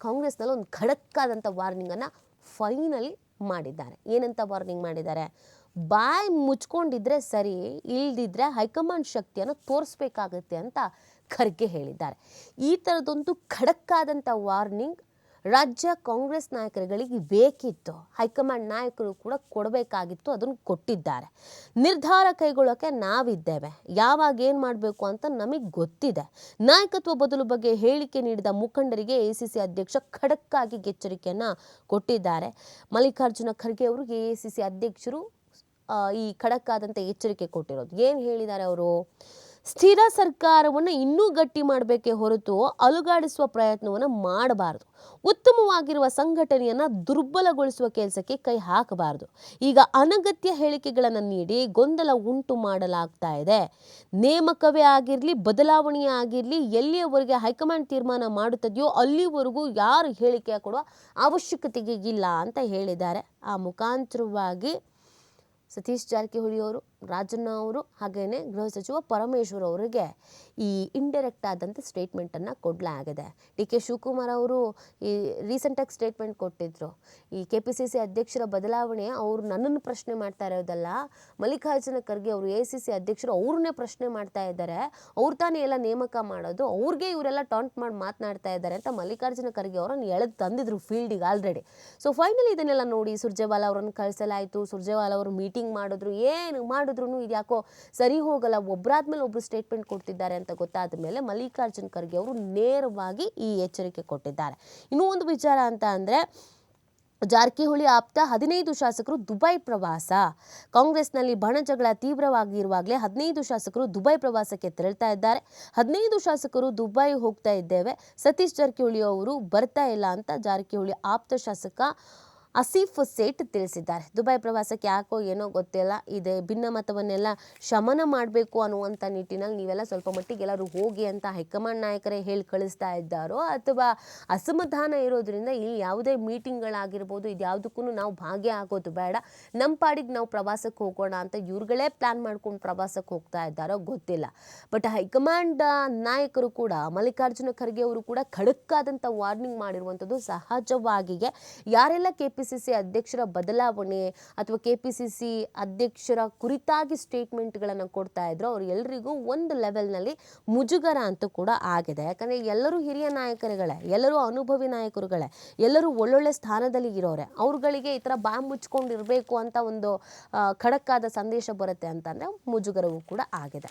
ಕಾಂಗ್ರೆಸ್ನಲ್ಲಿ ಒಂದು ಖಡಕ್ಕಾದಂಥ ವಾರ್ನಿಂಗನ್ನು ಫೈನಲಿ ಮಾಡಿದ್ದಾರೆ. ಏನಂತ ವಾರ್ನಿಂಗ್ ಮಾಡಿದ್ದಾರೆ? ಬಾಯ್ ಮುಚ್ಕೊಂಡಿದ್ರೆ ಸರಿ, ಇಲ್ದಿದ್ರೆ ಹೈಕಮಾಂಡ್ ಶಕ್ತಿಯನ್ನು ತೋರಿಸ್ಬೇಕಾಗತ್ತೆ ಅಂತ ಖರ್ಗೆ ಹೇಳಿದ್ದಾರೆ. ಈ ಥರದೊಂದು ಖಡಕ್ಕಾದಂಥ ವಾರ್ನಿಂಗ್ ರಾಜ್ಯ ಕಾಂಗ್ರೆಸ್ ನಾಯಕರುಗಳಿಗೆ ಬೇಕಿತ್ತು. ಹೈಕಮಾಂಡ್ ನಾಯಕರು ಕೂಡ ಕೊಡಬೇಕಾಗಿತ್ತು, ಅದನ್ನು ಕೊಟ್ಟಿದ್ದಾರೆ. ನಿರ್ಧಾರ ಕೈಗೊಳ್ಳೋಕೆ ನಾವಿದ್ದೇವೆ. ಯಾವಾಗ ಏನು ಮಾಡಬೇಕು ಅಂತ ನಮಗೆ ಗೊತ್ತಿದೆ. ನಾಯಕತ್ವ ಬದಲು ಬಗ್ಗೆ ಹೇಳಿಕೆ ನೀಡಿದ ಮುಖಂಡರಿಗೆ ಎ ಸಿ ಸಿ ಅಧ್ಯಕ್ಷ ಖಡಕ್ಕಾಗಿ ಎಚ್ಚರಿಕೆಯನ್ನು ಕೊಟ್ಟಿದ್ದಾರೆ. ಮಲ್ಲಿಕಾರ್ಜುನ ಖರ್ಗೆ ಅವರಿಗೆ ಎ ಸಿ ಸಿ ಅಧ್ಯಕ್ಷರು ಈ ಈ ಆದಂಥ ಎಚ್ಚರಿಕೆ ಕೊಟ್ಟಿರೋದು. ಏನು ಹೇಳಿದ್ದಾರೆ ಅವರು? ಸ್ಥಿರ ಸರ್ಕಾರವನ್ನು ಇನ್ನೂ ಗಟ್ಟಿ ಮಾಡಬೇಕೇ ಹೊರತು ಅಲುಗಾಡಿಸುವ ಪ್ರಯತ್ನವನ್ನು ಮಾಡಬಾರದು. ಉತ್ತಮವಾಗಿರುವ ಸಂಘಟನೆಯನ್ನು ದುರ್ಬಲಗೊಳಿಸುವ ಕೆಲಸಕ್ಕೆ ಕೈ ಹಾಕಬಾರದು. ಈಗ ಅನಗತ್ಯ ಹೇಳಿಕೆಗಳನ್ನು ನೀಡಿ ಗೊಂದಲ ಉಂಟು ಮಾಡಲಾಗ್ತಾ ಇದೆ. ನೇಮಕವೇ ಆಗಿರಲಿ ಬದಲಾವಣೆಯೇ ಆಗಿರಲಿ, ಎಲ್ಲಿಯವರೆಗೆ ಹೈಕಮಾಂಡ್ ತೀರ್ಮಾನ ಮಾಡುತ್ತದೆಯೋ ಅಲ್ಲಿವರೆಗೂ ಯಾರು ಹೇಳಿಕೆ ಕೊಡುವ ಅವಶ್ಯಕತೆಗೆ ಇಲ್ಲ ಅಂತ ಹೇಳಿದ್ದಾರೆ. ಆ ಮುಖಾಂತರವಾಗಿ ಸತೀಶ್ ಜಾರಕಿಹೊಳಿ ಅವರು. ರಾಜಣ್ಣ ಅವರು ಹಾಗೆಯೇ ಗೃಹ ಸಚಿವ ಪರಮೇಶ್ವರ್ ಅವರಿಗೆ ಈ ಇಂಡೈರೆಕ್ಟ್ ಆದಂಥ ಸ್ಟೇಟ್ಮೆಂಟನ್ನು ಕೊಡಲಾಗಿದೆ. ಡಿ ಕೆ ಶಿವಕುಮಾರ್ ಅವರು ಈ ರೀಸೆಂಟಾಗಿ ಸ್ಟೇಟ್ಮೆಂಟ್ ಕೊಟ್ಟಿದ್ರು. ಈ ಕೆ ಪಿ ಸಿ ಸಿ ಅಧ್ಯಕ್ಷರ ಬದಲಾವಣೆ ಅವರು ನನ್ನನ್ನು ಪ್ರಶ್ನೆ ಮಾಡ್ತಾ ಇರೋದಲ್ಲ, ಮಲ್ಲಿಕಾರ್ಜುನ ಖರ್ಗೆ ಅವರು ಎ ಸಿ ಸಿ ಅಧ್ಯಕ್ಷರು ಅವ್ರನ್ನೇ ಪ್ರಶ್ನೆ ಮಾಡ್ತಾ ಇದ್ದಾರೆ, ಅವ್ರು ತಾನೇ ಎಲ್ಲ ನೇಮಕ ಮಾಡೋದು, ಅವ್ರಿಗೆ ಇವರೆಲ್ಲ ಟಾಂಟ್ ಮಾಡಿ ಮಾತನಾಡ್ತಾ ಇದ್ದಾರೆ ಅಂತ ಮಲ್ಲಿಕಾರ್ಜುನ ಖರ್ಗೆ ಅವರನ್ನು ಎಳೆದು ತಂದಿದ್ರು ಫೀಲ್ಡಿಗೆ ಆಲ್ರೆಡಿ ಸೊ ಫೈನಲಿ ಇದನ್ನೆಲ್ಲ ನೋಡಿ ಸುರ್ಜೇವಾಲಾ ಅವರನ್ನು ಕಳಿಸಲಾಯಿತು, ಸುರ್ಜೇವಾಲಾ ಅವರು ಮೀಟಿಂಗ್ ಮಾಡಿದ್ರು, ಏನು ಮಾಡಿದ್ರು ಇದು ಯಾಕೋ ಸರಿ ಹೋಗಲ್ಲ ಒಬ್ಬರಾದ್ಮೇಲೆ ಒಬ್ರು ಸ್ಟೇಟ್ಮೆಂಟ್ ಕೊಡ್ತಿದ್ದಾರೆ ಅಂತ ಗೊತ್ತಾದ ಮೇಲೆ ಮಲ್ಲಿಕಾರ್ಜುನ್ ಖರ್ಗೆ ಅವರು ನೇರವಾಗಿ ಈ ಎಚ್ಚರಿಕೆ ಕೊಟ್ಟಿದ್ದಾರೆ. ಇನ್ನೂ ಒಂದು ವಿಚಾರ ಅಂತ ಅಂದರೆ, ಜಾರಕಿಹೊಳಿ ಆಪ್ತ ಹದಿನೈದು ಶಾಸಕರು ದುಬೈ ಪ್ರವಾಸ. ಕಾಂಗ್ರೆಸ್ನಲ್ಲಿ ಬಣಜಗಳ ತೀವ್ರವಾಗಿರುವಾಗಲೇ ಹದಿನೈದು ಶಾಸಕರು ದುಬೈ ಪ್ರವಾಸಕ್ಕೆ ತೆರಳ್ತಾ ಇದ್ದಾರೆ. ಹದಿನೈದು ಶಾಸಕರು ದುಬೈ ಹೋಗ್ತಾ ಇದ್ದೇವೆ. ಸತೀಶ್ ಜಾರಕಿಹೊಳಿ ಅವರು ಬರ್ತಾ ಇಲ್ಲ ಅಂತ ಜಾರಕಿಹೊಳಿ ಆಪ್ತ ಶಾಸಕ ಅಸೀಫ್ ಸೇಠ್ ತಿಳಿಸಿದ್ದಾರೆ. ದುಬೈ ಪ್ರವಾಸಕ್ಕೆ ಯಾಕೋ ಏನೋ ಗೊತ್ತಿಲ್ಲ. ಇದೆ ಭಿನ್ನಮತವನ್ನೆಲ್ಲ ಶಮನ ಮಾಡಬೇಕು ಅನ್ನುವಂಥ ನಿಟ್ಟಿನಲ್ಲಿ ನೀವೆಲ್ಲ ಸ್ವಲ್ಪ ಮಟ್ಟಿಗೆ ಎಲ್ಲರೂ ಹೋಗಿ ಅಂತ ಹೈಕಮಾಂಡ್ ನಾಯಕರೇ ಹೇಳಿ ಕಳಿಸ್ತಾ ಇದ್ದಾರೋ ಅಥವಾ ಅಸಮಾಧಾನ ಇರೋದ್ರಿಂದ ಇಲ್ಲಿ ಯಾವುದೇ ಮೀಟಿಂಗ್ಗಳಾಗಿರ್ಬೋದು, ಇದು ಯಾವುದಕ್ಕೂ ನಾವು ಭಾಗಿಯಾಗೋದು ಬೇಡ. ನಮ್ಮ ಪಾಡಿಗೆ ನಾವು ಪ್ರವಾಸಕ್ಕೆ ಹೋಗೋಣ ಅಂತ ಇವ್ರುಗಳೇ ಪ್ಲ್ಯಾನ್ ಮಾಡ್ಕೊಂಡು ಪ್ರವಾಸಕ್ಕೆ ಹೋಗ್ತಾ ಇದ್ದಾರೋ ಗೊತ್ತಿಲ್ಲ. ಬಟ್ ಹೈಕಮಾಂಡ್ ನಾಯಕರು ಕೂಡ, ಮಲ್ಲಿಕಾರ್ಜುನ ಖರ್ಗೆ ಅವರು ಕೂಡ ಖಡಕ್ಕಾದಂಥ ವಾರ್ನಿಂಗ್ ಮಾಡಿರುವಂಥದ್ದು ಸಹಜವಾಗಿಯೇ. ಯಾರೆಲ್ಲ ಕೆ ಪಿ ಸಿ ಅಧ್ಯಕ್ಷರ ಬದಲಾವಣೆ ಅಥವಾ ಕೆ ಪಿ ಸಿ ಸಿ ಅಧ್ಯಕ್ಷರ ಕುರಿತಾಗಿ ಸ್ಟೇಟ್ಮೆಂಟ್ಗಳನ್ನು ಕೊಡ್ತಾ ಇದ್ರು, ಅವ್ರು ಎಲ್ರಿಗೂ ಒಂದು ಲೆವೆಲ್ನಲ್ಲಿ ಮುಜುಗರ ಅಂತೂ ಕೂಡ ಆಗಿದೆ. ಯಾಕಂದರೆ ಎಲ್ಲರೂ ಹಿರಿಯ ನಾಯಕರುಗಳೇ, ಎಲ್ಲರೂ ಅನುಭವಿ ನಾಯಕರುಗಳೇ, ಎಲ್ಲರೂ ಒಳ್ಳೊಳ್ಳೆ ಸ್ಥಾನದಲ್ಲಿ ಇರೋರೆ. ಅವ್ರುಗಳಿಗೆ ಈ ಥರ ಬಾಯಿ ಮುಚ್ಕೊಂಡಿರಬೇಕು ಅಂತ ಒಂದು ಖಡಕ್ಕಾದ ಸಂದೇಶ ಬರುತ್ತೆ ಅಂತಂದರೆ ಮುಜುಗರವೂ ಕೂಡ ಆಗಿದೆ.